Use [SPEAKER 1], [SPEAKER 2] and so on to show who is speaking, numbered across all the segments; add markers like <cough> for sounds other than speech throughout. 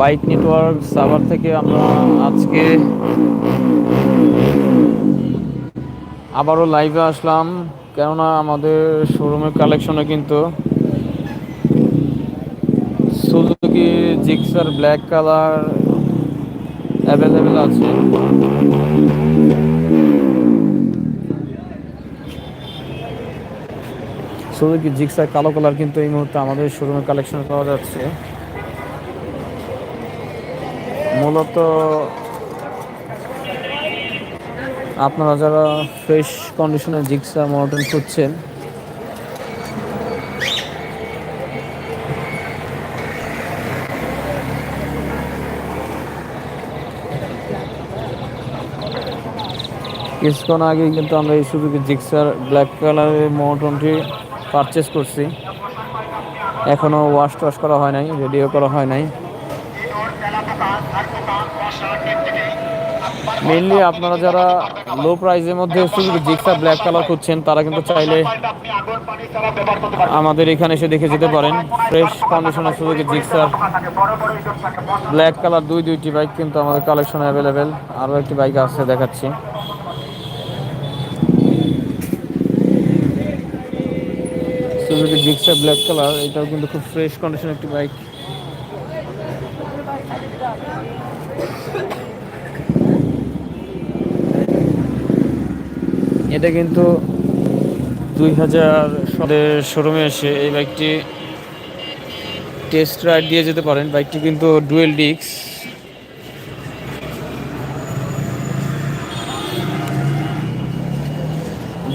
[SPEAKER 1] Bike network Savar থেকে আমরা আজকে আবারও লাইভে আসলাম। কেননা আমাদের শোরুমের কালেকশনে কিন্তু Suzuki Gixxer black colour available আছে। সুজুকি জিক্সার কালো কালার কিন্তু এই মুহূর্তে আমাদের শোরুমের কালেকশনে পাওয়া যাচ্ছে। মূলত আপনারা যারা ফ্রেশ কন্ডিশনের জিক্সা মনোটন খুঁজছেন, কিছুক্ষণ আগে কিন্তু আমরা এই শুধু জিক্সার ব্ল্যাক কালারের মনোটনটি পারচেস করছি। এখনও ওয়াশ টয়াশ করা হয় নাই রেডিও করা হয় নাই। মেনলি আপনারা যারা লো প্রাইসের মধ্যে জিক্সা ব্ল্যাক কালার খুঁজছেন, তারা কিন্তু চাইলে আমাদের এখানে এসে দেখে যেতে পারেন। ফ্রেশ কন্ডিশনের শুধু জিক্সার ব্ল্যাক কালার দুই দুইটি বাইক কিন্তু আমাদের কালেকশন অ্যাভেলেবেল আরও একটি বাইক আছে দেখাচ্ছি। সুজুকি জিক্সার ব্ল্যাক কালার এটাও কিন্তু খুব ফ্রেশ কন্ডিশন একটি বাইক এটা কিন্তু দুই হাজার শোরুমে এসে এই বাইকটি টেস্ট রাইড দিয়ে যেতে পারেন। বাইকটি কিন্তু ডুয়েল ডিক্স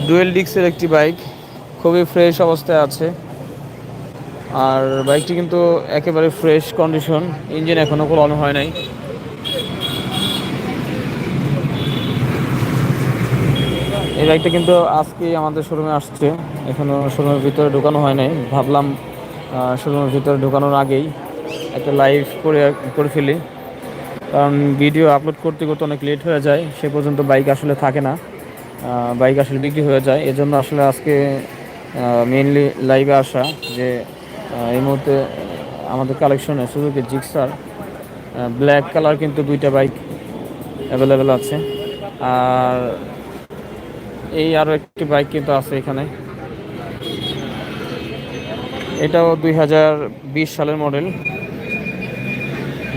[SPEAKER 1] ডুয়েল ডিক্সের একটি বাইক খুবই ফ্রেশ অবস্থায় আছে। আর বাইকটি কিন্তু একেবারে ফ্রেশ কন্ডিশন ইঞ্জিন এখনও কোনো অন হয় নাই। এই বাইকটা কিন্তু আজকে আমাদের শোরুমে আসছে। এখনও শোরুমের ভিতরে ঢোকানো হয় নাই। ভাবলাম শোরুমের ভিতরে ঢোকানোর আগেই একটা লাইভ করে করে ফেলি। কারণ ভিডিও আপলোড করতে করতে অনেক লেট হয়ে যায়। সে পর্যন্ত বাইক আসলে থাকে না। বাইক আসলে বিক্রি হয়ে যায়। এজন্য আসলে আজকে মেনলি লাইভে আসা যে এই মুহূর্তে আমাদের কালেকশনে সুযোগে জিক্সার ব্ল্যাক কালার কিন্তু দুইটা বাইক অ্যাভেলেবেল আছে। আর এই আরও একটি বাইক কিন্তু আছে এখানে। এটাও দুই হাজার বিশ সালের মডেল।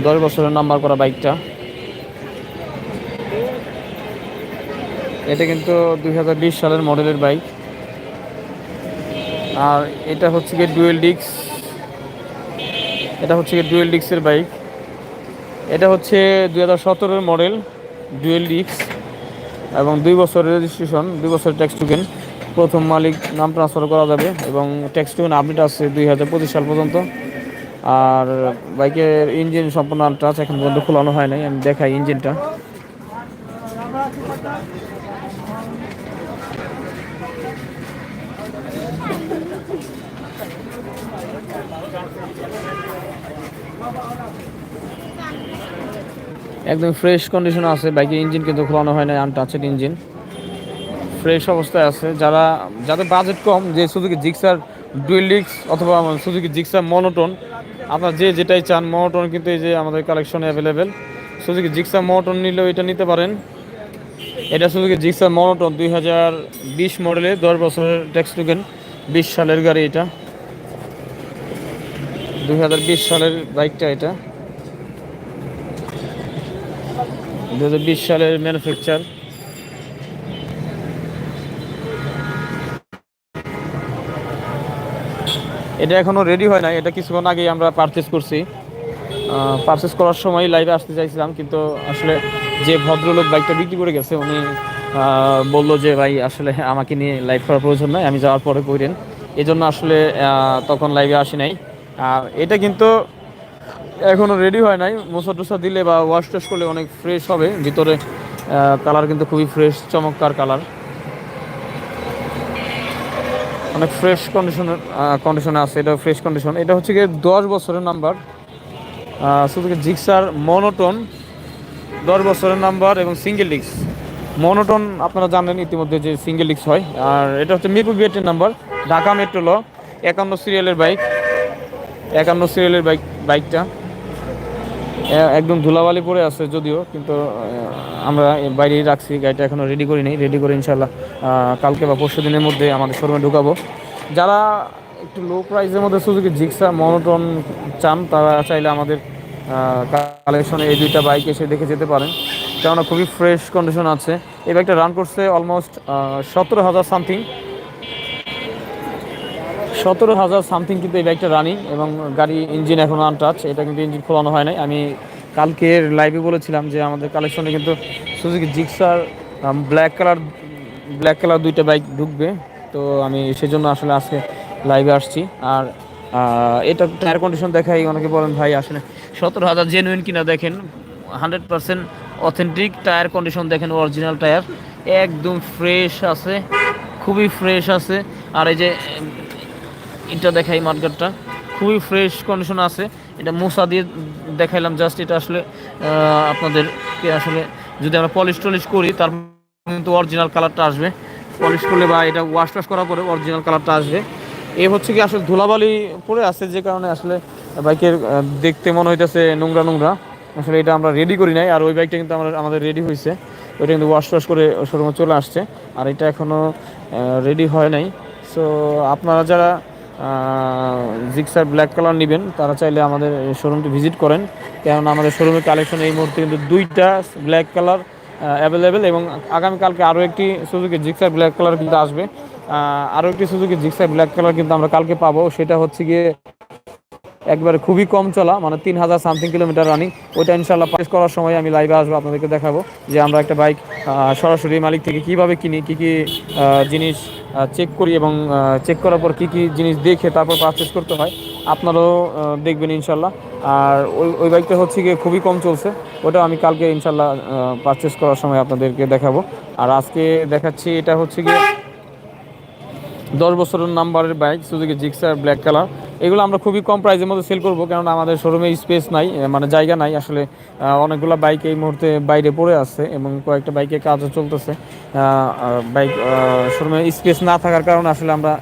[SPEAKER 1] দশ বছরের নাম্বার করা বাইকটা। এটা কিন্তু দুই হাজার বিশ সালের মডেলের বাইক। আর এটা হচ্ছে গিয়ে ডুয়েল ডিক্স এটা হচ্ছে গিয়ে ডুয়েল ডিক্সের বাইক। এটা হচ্ছে দুই হাজার মডেল, ডুয়েল ডিক্স এবং দুই বছর রেজিস্ট্রেশন দুই বছর ট্যাক্স টুকেন প্রথম মালিক নাম ট্রান্সফার করা যাবে এবং ট্যাক্স টুকেন আপডেট আছে দুই হাজার পঁচিশ সাল পর্যন্ত। আর বাইকের ইঞ্জিন সম্পূর্ণ আনটাচ এখন পর্যন্ত খোলানো হয় নাই, আমি দেখাই ইঞ্জিনটা একদম ফ্রেশ কন্ডিশন আছে। বাইকের ইঞ্জিন কিন্তু খোলানো হয় না আনটাচেড ইঞ্জিন ফ্রেশ অবস্থায় আছে। যারা, যাদের বাজেট কম, যে সুজুকি জিক্সার ডুয়েলিক্স অথবা সুজুকি জিক্সার মনোটন আপনার যে যেটাই চান মনোটন কিন্তু এই যে আমাদের কালেকশনে অ্যাভেলেবেল সুজুকি জিক্সার মনোটন নিলেও এটা নিতে পারেন। এটা সুজুকি জিক্সার মনোটন দুই হাজার বিশ মডেলে দশ বছরের ট্যাক্স টুকেন বিশ সালের গাড়ি এটা। দুই হাজার বিশ সালের বাইকটা এটা। দু হাজার বিশ সালের ম্যানুফ্যাকচার এটা এখনও রেডি হয় নাই, এটা কিছুক্ষণ আগেই আমরা পারচেস করছি। পারচেস করার সময় লাইভে আসতে চাইছিলাম, কিন্তু আসলে যে ভদ্রলোক বাইকটা বিক্রি করে গেছে, উনি বলল যে, ভাই, আসলে আমাকে নিয়ে লাইভ করার প্রয়োজন নয় আমি যাওয়ার পরে করেন এই জন্য আসলে তখন লাইভে আসি নাই। আর এটা কিন্তু এখনও রেডি হয় নাই। মোসা টোসা দিলে বা ওয়াশ টোশ করলে অনেক ফ্রেশ হবে। ভিতরে কালার কিন্তু খুবই ফ্রেশ চমৎকার কালার অনেক ফ্রেশ কন্ডিশনের কন্ডিশনে আছে। এটা ফ্রেশ কন্ডিশন এটা হচ্ছে গিয়ে দশ বছরের নাম্বার শুধু জিক্সার মনোটন দশ বছরের নাম্বার এবং সিঙ্গেল ডিক্স মনোটন আপনারা জানেন ইতিমধ্যে যে সিঙ্গেল ডিক্স হয়। আর এটা হচ্ছে মিরপুর বিএটের নাম্বার ঢাকা মেট্রোল একান্ন সিরিয়ালের বাইক একান্ন সিরিয়ালের বাইক বাইকটা একদম ধুলাবালি পড়ে আছে যদিও, কিন্তু আমরা বাইরেই রাখছি, গাড়িটা এখনও রেডি করি নেই। রেডি করে ইনশাল্লাহ কালকে বা পরশু দিনের মধ্যে আমাদের শোরুমে ঢুকাবো। যারা একটু লো প্রাইসের মধ্যে সুযোগে জিক্সা মনোটন চান, তারা চাইলে আমাদের কালেকশনে এই দুইটা বাইক এসে দেখে যেতে পারেন। কেননা খুবই ফ্রেশ কন্ডিশন আছে। এই বাইকটা রান করছে অলমোস্ট সতেরো হাজার সামথিং সতেরো হাজার সামথিং কিন্তু এই বাইকটা রানিং এবং গাড়ি ইঞ্জিন এখনও আনটাচ এটা কিন্তু ইঞ্জিন খোলানো হয় নাই। আমি কালকের লাইভে বলেছিলাম যে আমাদের কালেকশনে কিন্তু Suzuki Gixxer black colour black colour দুইটা বাইক ঢুকবে। তো আমি সেজন্য আসলে আজকে লাইভে আসছি। আর এটা টায়ার কন্ডিশন দেখাই, অনেকে বলেন, ভাই, আসলে সতেরো হাজার জেনুইন কিনা দেখেন। Hundred percent authentic tyre condition দেখেন অরিজিনাল টায়ার একদম ফ্রেশ আছে, খুবই ফ্রেশ আছে। আর এই যে এটা দেখাই মার্কেটটা খুবই ফ্রেশ কন্ডিশন আছে। এটা মশা দিয়ে দেখাইলাম জাস্ট এটা আসলে আপনাদেরকে আসলে যদি আমরা পলিশ টলিশ করি, তার কিন্তু অরিজিনাল কালারটা আসবে। পলিশ করলে বা এটা ওয়াশ টাশ করার পরে অরিজিনাল কালারটা আসবে। এ হচ্ছে কি আসলে ধুলাবালি পরে আছে, যে কারণে আসলে বাইকের দেখতে মনে হইতেছে নোংরা নোংরা। আসলে এটা আমরা রেডি করি নাই, আর ওই বাইকটা কিন্তু আমরা, আমাদের রেডি হয়েছে ওইটা কিন্তু ওয়াশ টাশ করে শোরুমে চলে আসছে, আর এটা এখনও রেডি হয় নাই। সো আপনারা যারা জিক্সার ব্ল্যাক কালার নেবেন। তারা চাইলে আমাদের শোরুমটি ভিজিট করেন। কেননা আমাদের শোরুমের কালেকশন এই মুহূর্তে কিন্তু দুইটা ব্ল্যাক কালার অ্যাভেলেবেল এবং আগামীকালকে আরও একটি সুজুকি জিক্সার ব্ল্যাক কালার কিন্তু আসবে। আরও একটি সুজুকি জিক্সার ব্ল্যাক কালার কিন্তু আমরা কালকে পাবো। সেটা হচ্ছে গিয়ে একবারে খুবই কম চলা মানে তিন হাজার সামথিং কিলোমিটার রানিং ওইটা ইনশাল্লাহ পাস করার সময় আমি লাইভে আসব, আপনাদেরকে দেখাবো যে আমরা একটা বাইক সরাসরি মালিক থেকে কীভাবে কিনি, কী কী জিনিস চেক করি এবং চেক করার পর কী কী জিনিস দেখে তারপর পারচেস করতে হয়, আপনারাও দেখবেন ইনশাল্লাহ। আর ওই ওই বাইকটা হচ্ছে গিয়ে খুবই কম চলছে ওটা আমি কালকে ইনশাল্লাহ পারচেস করার সময় আপনাদেরকে দেখাবো। আর আজকে দেখাচ্ছি এটা হচ্ছে গিয়ে দশ বছরের নাম্বারের bike Suzuki Gixxer black colour এগুলো আমরা খুবই কম প্রাইসের মধ্যে সেল করব, কেননা আমাদের শোরুমে স্পেস নাই মানে জায়গা নাই। আসলে অনেকগুলো বাইক এই মুহূর্তে বাইরে পড়ে আছে এবং কয়েকটা বাইকে কাজও চলতেছে। বাইক শোরুমে স্পেস না থাকার কারণে আসলে আমরা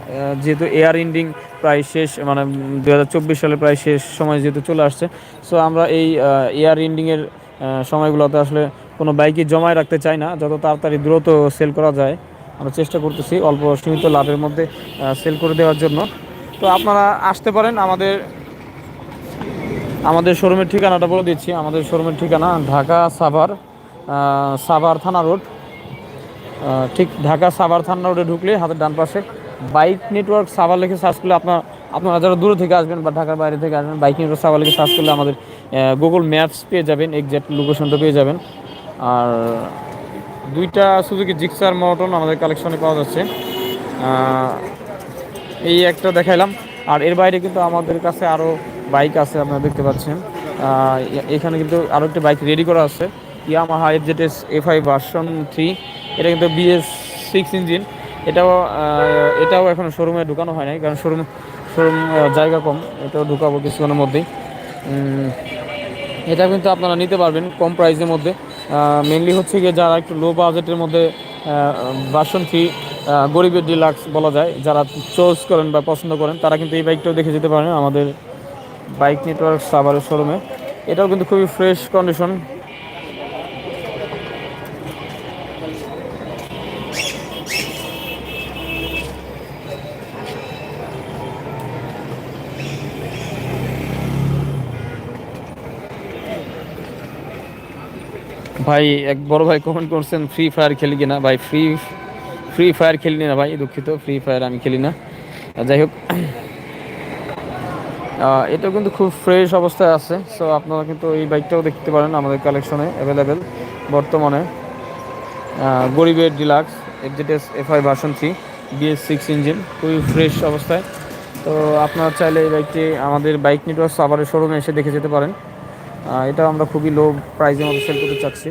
[SPEAKER 1] যেহেতু এয়ার ইন্ডিং প্রায় শেষ মানে দু হাজার চব্বিশ সালে প্রায় শেষ সময় যেহেতু চলে আসছে। সো আমরা এই এয়ার ইন্ডিংয়ের সময়গুলোতে আসলে কোনো বাইকে জমায় রাখতে চাই না, যত তাড়াতাড়ি দ্রুত সেল করা যায়। আমরা চেষ্টা করতেছি অল্প সীমিত লাভের মধ্যে সেল করে দেওয়ার জন্য। তো আপনারা আসতে পারেন আমাদের আমাদের শোরুমের ঠিকানাটা বলে দিচ্ছি। আমাদের শোরুমের ঠিকানা ঢাকা সাভার সাভার থানা রোড। ঠিক ঢাকা সাভার থানা রোডে ঢুকলে হাতের ডান পাশে বাইক নেটওয়ার্ক সাভার লিখে সার্চ করলে আপনার, আপনারা যারা দূরে থেকে আসবেন বা ঢাকার বাইরে থেকে আসবেন, বাইক নেটওয়ার্ক সাভার লিখে সার্চ করলে আমাদের গুগল ম্যাপস পেয়ে যাবেন এক্সাক্ট লোকেশনটা পেয়ে যাবেন। আর দুইটা সুজুকি জিক্সার মটন আমাদের কালেকশনে পাওয়া যাচ্ছে। এই একটা দেখাইলাম। আর এর বাইরে কিন্তু আমাদের কাছে আরও বাইক আছে, আপনারা দেখতে পাচ্ছেন। এখানে কিন্তু আরও একটা বাইক রেডি করা আছে। Yamaha F Z S F I version three এটা কিন্তু বিএস সিক্স ইঞ্জিন এটাও এটাও এখন শোরুমে ঢুকানো হয় নাই, কারণ শোরুম শোরুম জায়গা কম। এটাও ঢুকাবো কিছুক্ষণের মধ্যেই। এটা কিন্তু আপনারা নিতে পারবেন কম প্রাইসের মধ্যে। মেনলি হচ্ছে গিয়ে যারা একটু লো বাজেটের মধ্যে ভার্সন থ্রি গরিবের ডিলাক্স বলা যায়, যারা চয়েস করেন বা পছন্দ করেন, তারা কিন্তু এই বাইকটাও দেখে যেতে পারেন আমাদের বাইক নেটওয়ার্ক সাভারের শোরুমে এটাও কিন্তু খুবই ফ্রেশ কন্ডিশন ভাই, এক বড় ভাই কমেন্ট করছেন ফ্রি ফায়ার খেলি কিনা? ভাই ফ্রি ফ্রি ফায়ার খেলি না ভাই, দুঃখিত ফ্রি ফায়ার আমি খেলি না। যাই হোক এটাও কিন্তু খুব ফ্রেশ অবস্থায় আছে। সো আপনারা কিন্তু এই বাইকটাও দেখতে পারেন আমাদের কালেকশনে অ্যাভেলেবেল বর্তমানে। গরিবের deluxe এফজেটেস F I version three BS six engine খুবই ফ্রেশ অবস্থায়। তো আপনারা চাইলে এই বাইকটি আমাদের বাইক নেটওয়ার্ক সাভারের শোরুমে এসে দেখে যেতে পারেন। এটা আমরা খুবই লো প্রাইসের মধ্যে সেল করতে চাচ্ছি।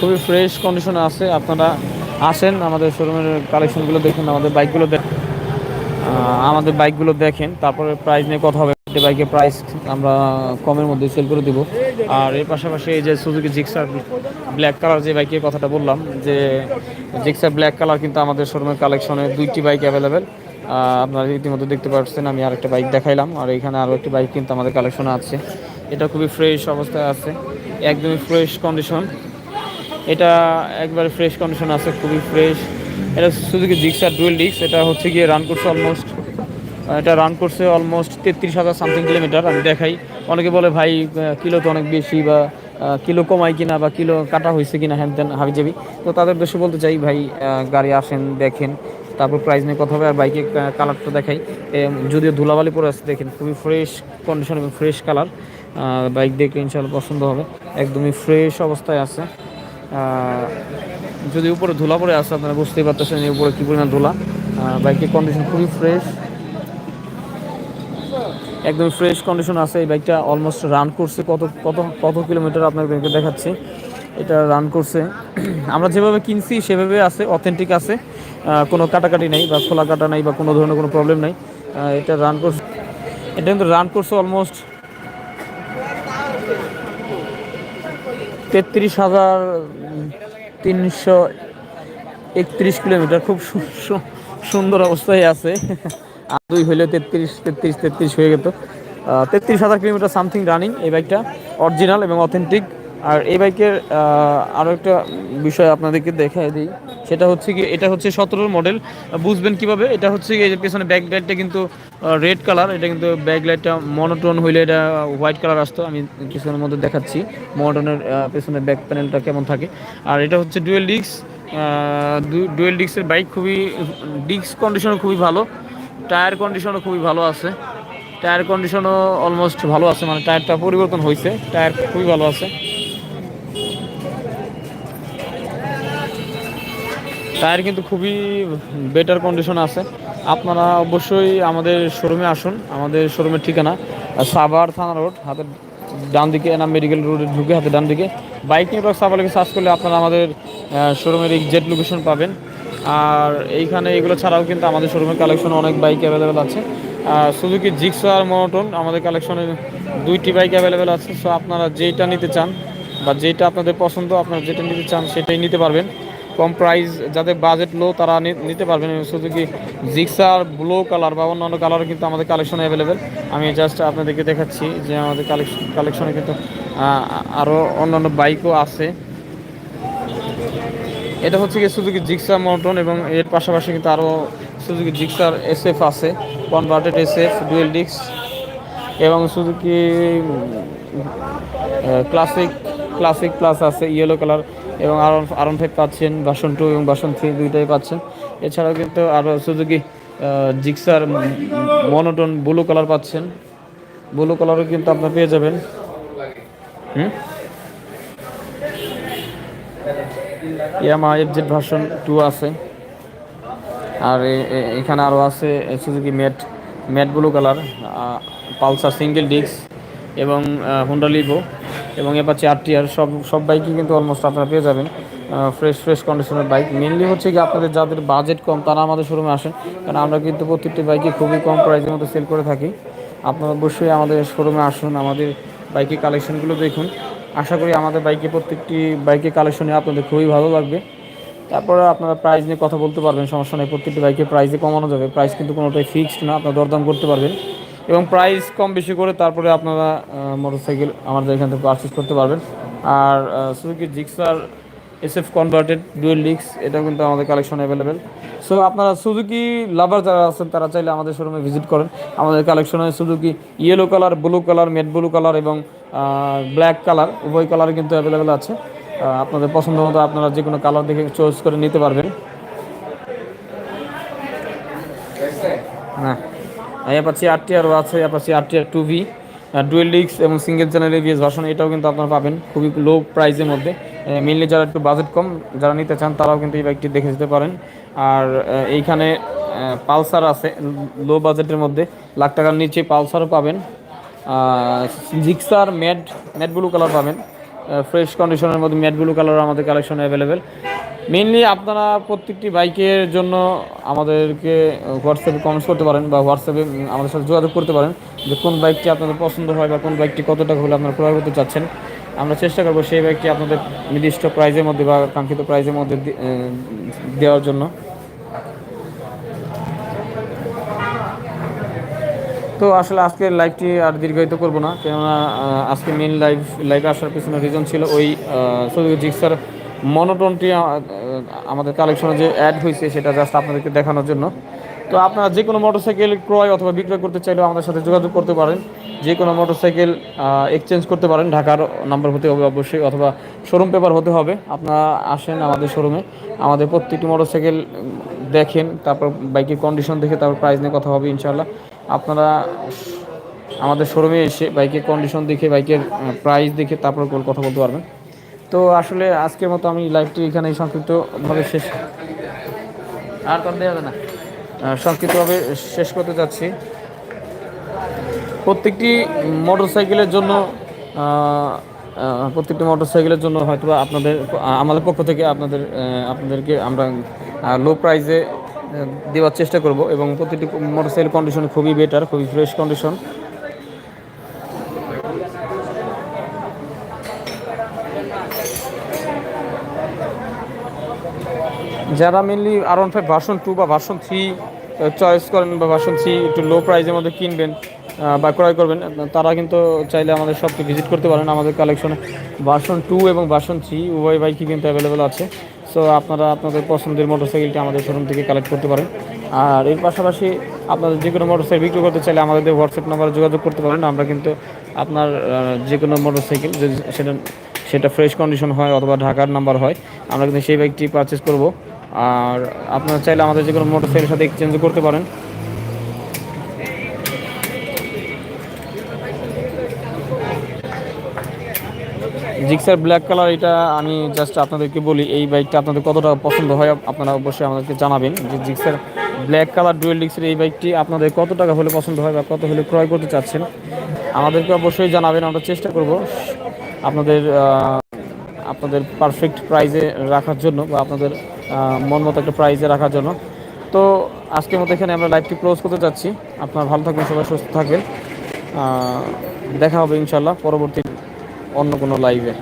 [SPEAKER 1] খুবই ফ্রেশ কন্ডিশনে আছে। আপনারা আসেন আমাদের শোরুমের কালেকশনগুলো দেখুন, আমাদের বাইকগুলো দেখুন। আমাদের বাইকগুলো দেখেন, তারপরে প্রাইস নিয়ে কথা হবে। একটা বাইকের প্রাইস আমরা কমের মধ্যে সেল করে দিব। আর এর পাশাপাশি এই যে সুজুকি জিক্সার ব্ল্যাক কালার যে বাইকের কথাটা বললাম, যে জিক্সার ব্ল্যাক কালার কিন্তু আমাদের শোরুমের কালেকশনে দুইটি বাইক অ্যাভেলেবেল আপনারা ইতিমধ্যে দেখতে পাচ্ছেন আমি আরেকটা বাইক দেখাইলাম। আর এখানে আরও একটি বাইক কিন্তু আমাদের কালেকশনে আছে। এটা খুবই ফ্রেশ অবস্থায় আছে, একদমই ফ্রেশ কন্ডিশন এটা একবারে ফ্রেশ কন্ডিশন আছে, খুবই ফ্রেশ এটা সুজুকি জিক্সার ডুয়েল ডিক্স এটা হচ্ছে গিয়ে রান করছে অলমোস্ট এটা রান করছে অলমোস্ট তেত্রিশ হাজার সামথিং কিলোমিটার আমি দেখাই। অনেকে বলে, ভাই কিলো তো অনেক বেশি বা কিলো কমাই কিনা বা কিলো কাটা হয়েছে কিনা হ্যান ত্যান হাবিজাবি? তো তাদের উদ্দেশ্যে বলতে চাই, ভাই গাড়ি আসেন, দেখেন, তারপর প্রাইস নিয়ে কথা হবে আর বাইকের কালারটা দেখাই। যদিও ধুলাবালি পরে আছে, দেখেন, খুবই ফ্রেশ কন্ডিশন এবং ফ্রেশ কালার বাইক দেখলে ইনশাল্লাহ পছন্দ হবে। একদমই ফ্রেশ অবস্থায় আছে। যদি উপরে ধুলা পরে আসে আপনারা বুঝতেই পারতেছেন উপরে কী পরিমাণ ধুলা। বাইকের কন্ডিশন খুবই ফ্রেশ একদম ফ্রেশ কন্ডিশন আছে। এই বাইকটা অলমোস্ট রান করছে কত কত কত কিলোমিটার আপনাদেরকে দেখাচ্ছি। এটা রান করছে। <clears throat> আমরা যেভাবে কিনছি, সেভাবে আছে অথেন্টিক আছে। কোনো কাটাকাটি নেই বা খোলা কাটা নেই বা কোনো ধরনের কোনো প্রবলেম নেই। এটা রান করছে। এটা কিন্তু রান করছে অলমোস্ট তেত্রিশ হাজার তিনশো একত্রিশ কিলোমিটার খুব সুন্দর অবস্থায় আছে। <laughs> আর দুই হইলে তেত্রিশ তেত্রিশ তেত্রিশ হয়ে যেত তেত্রিশ হাজার কিলোমিটার সামথিং রানিং এই বাইকটা অরিজিনাল এবং অথেন্টিক আর এই বাইকের আরও একটা বিষয় আপনাদেরকে দেখাই দিই, সেটা হচ্ছে কি, এটা হচ্ছে সতেরোর মডেল বুঝবেন কীভাবে? এটা হচ্ছে কি পেছনে ব্যাক লাইটটা কিন্তু রেড কালার এটা কিন্তু ব্যাক লাইটটা মনোটোন হইলে এটা হোয়াইট কালার আসতো। আমি কিছুক্ষণের মধ্যে দেখাচ্ছি মনোটনের পেছনে ব্যাক প্যানেলটা কেমন থাকে। আর এটা হচ্ছে ডুয়েল ডিস্ক ডুয়েল ডিস্কের বাইক খুবই ডিস্ক কন্ডিশনও খুবই ভালো। টায়ার কন্ডিশনও খুবই ভালো আছে। টায়ার কন্ডিশনও অলমোস্ট ভালো আছে মানে টায়ারটা পরিবর্তন হয়েছে টায়ার খুবই ভালো আছে। টায়ার কিন্তু খুবই বেটার কন্ডিশন আছে। আপনারা অবশ্যই আমাদের শোরুমে আসুন, আমাদের শোরুমের ঠিকানা সাভার থানা রোড হাতের ডান দিকে এনাম মেডিকেল রোডে ঢুকে হাতে ডান দিকে বাইক নিয়ে সাভার সার্চ করলে আপনারা আমাদের শোরুমের এক্সাক্ট লোকেশন পাবেন। আর এইখানে এগুলো ছাড়াও কিন্তু আমাদের শোরুমের কালেকশনে অনেক বাইক অ্যাভেলেবেল আছে। সুজুকি জিক্স আর মোটন আমাদের কালেকশনে দুইটি বাইক অ্যাভেলেবেল আছে। সো আপনারা যেটা নিতে চান বা যেটা আপনাদের পছন্দ, আপনারা যেটা নিতে চান সেটাই নিতে পারবেন। কম প্রাইস যাদের বাজেট লো তারা নিতে পারবেন। সুজুকি জিক্সার ব্লু কালার বা অন্যান্য কালারও কিন্তু আমাদের কালেকশনে অ্যাভেলেবেল আমি জাস্ট আপনাদেরকে দেখাচ্ছি যে আমাদের কালেকশন কালেকশনে কিন্তু আরও অন্যান্য বাইকও আছে। এটা হচ্ছে কি সুজুকি জিক্সার মটন এবং এর পাশাপাশি কিন্তু আরও সুজুকি জিক্সার এসএফ আছে কনভার্টেড এসএফ ডুয়েল ডিক্স এবং সুজুকি ক্লাসিক ক্লাসিক প্লাস আছে ইয়েলো কালার এবং আরন আরন ফাইভ পাচ্ছেন বাসন টু এবং বাসন থ্রি দুইটাই পাচ্ছেন। এছাড়াও কিন্তু আরও Suzuki Gixxer monotone blue colour পাচ্ছেন। ব্লু কালারও কিন্তু আপনার পেয়ে যাবেন। হুম? Yamaha F Z version two আছে। আর এখানে আরও আছে Suzuki matt matt blue colour Pulsar single disc এবং হুন্ডা লিভো এবং এপাচি আর টি আর সব সব বাইকই কিন্তু অলমোস্ট আপনারা পেয়ে যাবেন। ফ্রেশ ফ্রেশ কন্ডিশনের বাইক মেনলি হচ্ছে কি আপনাদের যাদের বাজেট কম, তারা আমাদের শোরুমে আসেন। কারণ আমরা কিন্তু প্রত্যেকটি বাইকে খুবই কম প্রাইসের মধ্যে সেল করে থাকি। আপনারা অবশ্যই আমাদের শোরুমে আসুন, আমাদের বাইকের কালেকশনগুলো দেখুন। আশা করি আমাদের বাইকে প্রত্যেকটি বাইকের কালেকশনে আপনাদের খুবই ভালো লাগবে। তারপরে আপনারা প্রাইস নিয়ে কথা বলতে পারবেন, সমস্যা নেই, প্রত্যেকটি বাইকে প্রাইসে কমানো যাবে। প্রাইস কিন্তু কোনোটাই ফিক্সড না, আপনারা দরদাম করতে পারবেন। এবং প্রাইস কম বেশি করে তারপরে আপনারা মোটরসাইকেল আমাদের এখান থেকে পারচেস করতে পারবেন। আর Suzuki Gixxer SF converted dual ডিক্স এটাও কিন্তু আমাদের কালেকশন অ্যাভেলেবেল সো আপনারা সুজুকি লাভার যারা আছেন, তারা চাইলে আমাদের শোরুমে ভিজিট করেন। আমাদের কালেকশনে Suzuki yellow colour blue colour matt blue colour এবং ব্ল্যাক কালার উভয় কালার কিন্তু অ্যাভেলেবেল আছে। আপনাদের পছন্দ মতো আপনারা যে কোনো কালার দেখে চয়েস করে নিতে পারবেন। হ্যাঁ অ্যাপাচি আর টি আরও আছে Apache R T R two V dual ডিক্স এবং সিঙ্গেল চ্যানেল এভিএস ভার্সন এটাও কিন্তু আপনারা পাবেন। খুবই লো প্রাইসের মধ্যে। মেনলি যারা একটু বাজেট কম, যারা নিতে চান, তারাও কিন্তু এই বাইকটি দেখে যেতে পারেন। আর এইখানে পালসার আছে লো বাজেটের মধ্যে। লাখ টাকার নিচে পালসারও পাবেন। Gixxer matt matt blue colour পাবেন। ফ্রেশ কন্ডিশনের মধ্যে ম্যাট ব্লু কালার আমাদের কালেকশন অ্যাভেলেবেল মেনলি আপনারা প্রত্যেকটি বাইকের জন্য আমাদেরকে হোয়াটসঅ্যাপে কমেন্টস করতে পারেন বা হোয়াটসঅ্যাপে আমাদের সাথে যোগাযোগ করতে পারেন যে কোন বাইকটি আপনাদের পছন্দ হয় বা কোন বাইকটি কত টাকা হলে আপনারা ক্রয় করতে চাচ্ছেন। আমরা চেষ্টা করব সেই বাইকটি আপনাদের নির্দিষ্ট প্রাইজের মধ্যে বা কাঙ্ক্ষিত প্রাইজের মধ্যে দেওয়ার জন্য। তো আসলে আজকে লাইভটি আর দীর্ঘায়িত করব না, কেননা আজকে মেন লাইভ লাইভে আসার পিছনে রিজন ছিল ওই সৌদি জিক্সার মনোটনটি আমাদের কালেকশনে যে অ্যাড হয়েছে সেটা জাস্ট আপনাদেরকে দেখানোর জন্য। তো আপনারা যে কোনো মোটরসাইকেল ক্রয় অথবা বিক্রয় করতে চাইলেও আমাদের সাথে যোগাযোগ করতে পারেন। যে কোনো মোটরসাইকেল এক্সচেঞ্জ করতে পারেন। ঢাকার নাম্বার হতে হবে অবশ্যই, অথবা শোরুম পেপার হতে হবে। আপনারা আসেন আমাদের শোরুমে আমাদের প্রত্যেকটি মোটরসাইকেল দেখেন, তারপর বাইকের কন্ডিশন দেখে তারপর প্রাইস নিয়ে কথা হবে ইনশাল্লাহ আপনারা আমাদের শোরুমে এসে বাইকের কন্ডিশন দেখে, বাইকের প্রাইস দেখে তারপর কথা বলতে পারবেন। তো আসলে আজকের মতো আমি লাইভটি এখানেই সংক্ষিপ্তভাবে শেষ। আর কর দেওয়া না। সংক্ষিপ্তভাবে শেষ করতে যাচ্ছি। প্রত্যেকটি মোটরসাইকেলের জন্য প্রত্যেকটি মোটরসাইকেলের জন্য হয়তো আপনাদের আমাদের পক্ষ থেকে আপনাদের আপনাদেরকে আমরা লো প্রাইসে দেওয়ার চেষ্টা করব এবং প্রত্যেকটি মোটরসাইকেল কন্ডিশন খুবই বেটার খুবই ফ্রেশ কন্ডিশন যারা mainly R one five version two বা ভার্সন থ্রি চয়েস করেন বা ভার্সন থ্রি একটু লো প্রাইসের মধ্যে কিনবেন বা ক্রয় করবেন তারা কিন্তু চাইলে আমাদের শপকে ভিজিট করতে পারেন আমাদের কালেকশনে ভার্সন টু এবং ভার্সন থ্রি উভয় বাইকই কিন্তু অ্যাভেলেবেল আছে। সো আপনারা আপনাদের পছন্দের মোটরসাইকেলটি আমাদের শোরুম থেকে কালেক্ট করতে পারেন। আর এর পাশাপাশি আপনাদের যে কোনো মোটরসাইকেল বিক্রি করতে চাইলে আমাদের হোয়াটসঅ্যাপ নাম্বারে যোগাযোগ করতে পারেন। আমরা কিন্তু আপনার যে কোনো মোটরসাইকেল সেটা সেটা ফ্রেশ কন্ডিশন হয় অথবা ঢাকার নাম্বার হয়, আমরা কিন্তু সেই বাইকটি পারচেস করব। আর আপনারা চাইলে আমাদের যে কোনো মোটরসাইকেলের সাথে এক্সচেঞ্জ করতে পারেন। জিক্সার ব্ল্যাক কালার এটা আমি জাস্ট আপনাদেরকে বলি, এই বাইকটা আপনাদের কতটা পছন্দ হয়, আপনারা অবশ্যই আমাদেরকে জানাবেন যে জিক্সার ব্ল্যাক কালার ডুয়েল ডিক্সের এই বাইকটি আপনাদের কত টাকা হলে পছন্দ হয় বা কত হলে ক্রয় করতে চাচ্ছেন, আমাদেরকে অবশ্যই জানাবেন, আমরা চেষ্টা করব আপনাদের আপনাদের পারফেক্ট প্রাইজে রাখার জন্য বা আপনাদের মন মতো একটা প্রাইজে রাখার জন্য। তো আজকের মতো এখানে আমরা লাইভটি ক্লোজ করতে চাচ্ছি আপনারা ভালো থাকবেন, সবাই সুস্থ থাকবেন। দেখা হবে ইনশাল্লাহ পরবর্তী অন্য কোনো লাইভে